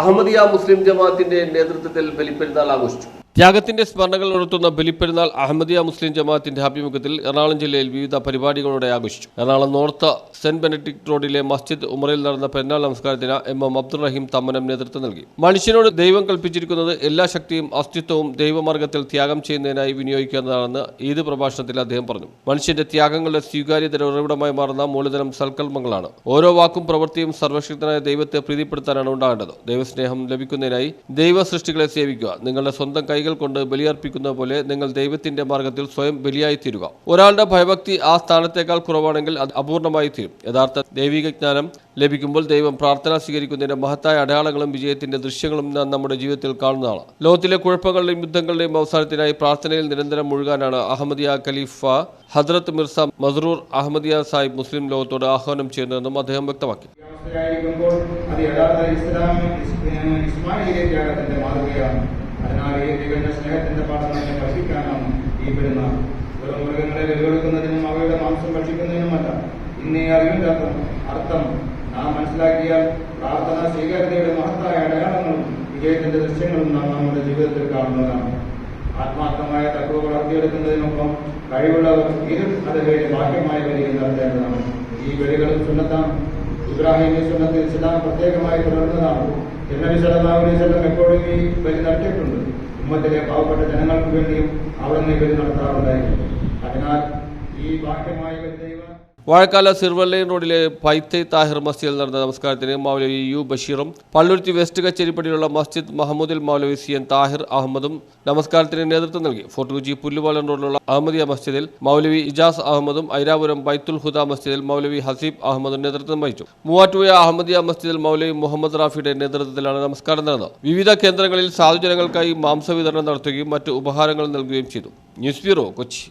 Ahmadiyya മുസ്ലിം ജമാഅത്തിന്റെ നേതൃത്വത്തിൽ ബലിപ്പെരുന്നാൾ ആഘോഷിച്ചു. ത്യാഗത്തിന്റെ സ്മരണകൾ ഉണർത്തുന്ന ബലിപ്പെരുന്നാൾ അഹമ്മദിയ മുസ്ലിം ജമാഅത്തിന്റെ ആഭിമുഖ്യത്തിൽ എറണാകുളം ജില്ലയിൽ വിവിധ പരിപാടികളോടെ ആഘോഷിച്ചു. എറണാകുളം നോർത്ത് സെന്റ് ബെനഡിക്ട് റോഡിലെ മസ്ജിദ് ഉമറയിൽ നടന്ന പെരുന്നാൾ നമസ്കാരത്തിന് എം എം അബ്ദുറഹീം തമ്മനം നേതൃത്വം നൽകി. മനുഷ്യനോട് ദൈവം കൽപ്പിച്ചിരിക്കുന്നത് എല്ലാ ശക്തിയും അസ്തിത്വവും ദൈവമാർഗത്തിൽ ത്യാഗം ചെയ്യുന്നതിനായി വിനിയോഗിക്കുന്നതാണെന്ന് ഈദ് പ്രഭാഷണത്തിൽ അദ്ദേഹം പറഞ്ഞു. മനുഷ്യന്റെ ത്യാഗങ്ങളുടെ സ്വീകാര്യതയുടെ ഉറവിടമായി മാറുന്ന മൂലധനം സൽക്കൽമങ്ങളാണ് ഓരോ വാക്കും പ്രവൃത്തിയും സർവശക്തനായ ദൈവത്തെ പ്രീതിപ്പെടുത്താനാണ് ഉണ്ടാകേണ്ടത്. ദൈവസ്നേഹം ലഭിക്കുന്നതിനായി ദൈവ സൃഷ്ടികളെ സേവിക്കുക. നിങ്ങളുടെ സ്വന്തം കൈകൾ കൊണ്ട് ബലിയർപ്പിക്കുന്ന പോലെ നിങ്ങൾ ദൈവത്തിന്റെ മാർഗത്തിൽ സ്വയം ബലിയായി തീരുക ഒരാളുടെ ഭയഭക്തി ആ സ്ഥാനത്തേക്കാൾ കുറവാണെങ്കിൽ അത് അപൂർണമായി തീരും. യഥാർത്ഥ ദൈവിക ജ്ഞാനം ലഭിക്കുമ്പോൾ ദൈവം പ്രാർത്ഥന സ്വീകരിക്കുന്നതിന്റെ മഹത്തായ അടയാളങ്ങളും വിജയത്തിന്റെ ദൃശ്യങ്ങളും നാം നമ്മുടെ ജീവിതത്തിൽ കാണുന്നതാണ്. ലോകത്തിലെ കുഴപ്പങ്ങളുടെയും യുദ്ധങ്ങളുടെയും അവസാനത്തിനായി പ്രാർത്ഥനയിൽ നിരന്തരം മുഴുകാനാണ് അഹമ്മദിയ ഖലീഫ ഹദ്രത്ത് മിർസ മസറൂർ അഹമ്മദിയ സാഹിബ് മുസ്ലിം ലോകത്തോട് ആഹ്വാനം ചെയ്യുന്നതെന്നും അദ്ദേഹം വ്യക്തമാക്കി. അത് യഥാർത്ഥ മാതൃകയാണ്. അതിനാൽ ഈ തികഞ്ഞ സ്നേഹത്തിന്റെ പാഠം നമ്മെ പഠിപ്പിക്കാനാണ് ഈ പെരുന്നാൾ. വെറും മൃഗങ്ങളെ വെല്ലുവിളിക്കുന്നതിനും അവയുടെ മാംസം ഭക്ഷിക്കുന്നതിനുമല്ല ഇന്ന് അറിവിന്റെ അർത്ഥം നാം മനസ്സിലാക്കിയാൽ പ്രാർത്ഥന സ്വീകാര്യതയുടെ മഹത്തായ അടയാളങ്ങളും വിജയത്തിന്റെ ദൃശ്യങ്ങളും നാം നമ്മുടെ ജീവിതത്തിൽ കാണുന്നതാണ്. ആത്മാർത്ഥമായ തത്വ വളർത്തിയെടുക്കുന്നതിനൊപ്പം കഴിവുള്ളവർ ഇരു അതുവരെ ബാഹ്യമായ ബലികൾ നടത്തേണ്ടതാണ് ഈ വെളികളും സുന്നത്താണ്. ഇബ്രാഹിമി സുന്നത്തിൽ ഇസ്ലാം പ്രത്യേകമായി തുടർന്നതാണ്. അലൈഹി വസല്ലം എപ്പോഴും ഈ ബലി നടത്തിയിട്ടുണ്ട് ഉമ്മത്തിലെ പാവപ്പെട്ട ജനങ്ങൾക്ക് വേണ്ടിയും അവിടെ നിന്ന് ബലി നടത്താറുണ്ടായിരുന്നു. അതിനാൽ ഈ ബലി ദൈവ വാഴക്കാല സിർവല്ലൈൻ റോഡിലെ പൈത്തൈ താഹിർ മസ്ജിദിൽ നടന്ന നമസ്കാരത്തിന് മൗലവി യു ബഷീറും പള്ളുരുത്തി വെസ്റ്റ് കച്ചേരിപ്പടിയിലുള്ള മസ്ജിദ് മഹമ്മദിൽ മൗലവി സി എൻ താഹിർ അഹമ്മദും നമസ്കാരത്തിന് നേതൃത്വം നൽകി. ഫോർട്ട് കൊച്ചി പുല്ലുപാലം റോഡിലുള്ള അഹമ്മദിയ മസ്ജിദിൽ മൗലവി ഇജാസ് അഹമ്മദും ഐരാപുരം ബൈത്തുൽ ഹുദ മസ്ജിദിൽ മൗലവി ഹസീബ് അഹമ്മദും നേതൃത്വം വഹിച്ചു. മൂവാറ്റുപുഴ അഹമ്മദിയ മസ്ജിദിൽ മൗലവി മുഹമ്മദ് റാഫിയുടെ നേതൃത്വത്തിലാണ് നമസ്കാരം നടന്നത്. വിവിധ കേന്ദ്രങ്ങളിൽ സാധുജനങ്ങൾക്കായി മാംസ വിതരണം നടത്തുകയും മറ്റ് ഉപഹാരങ്ങൾ നൽകുകയും ചെയ്തു. News bureau Kochi.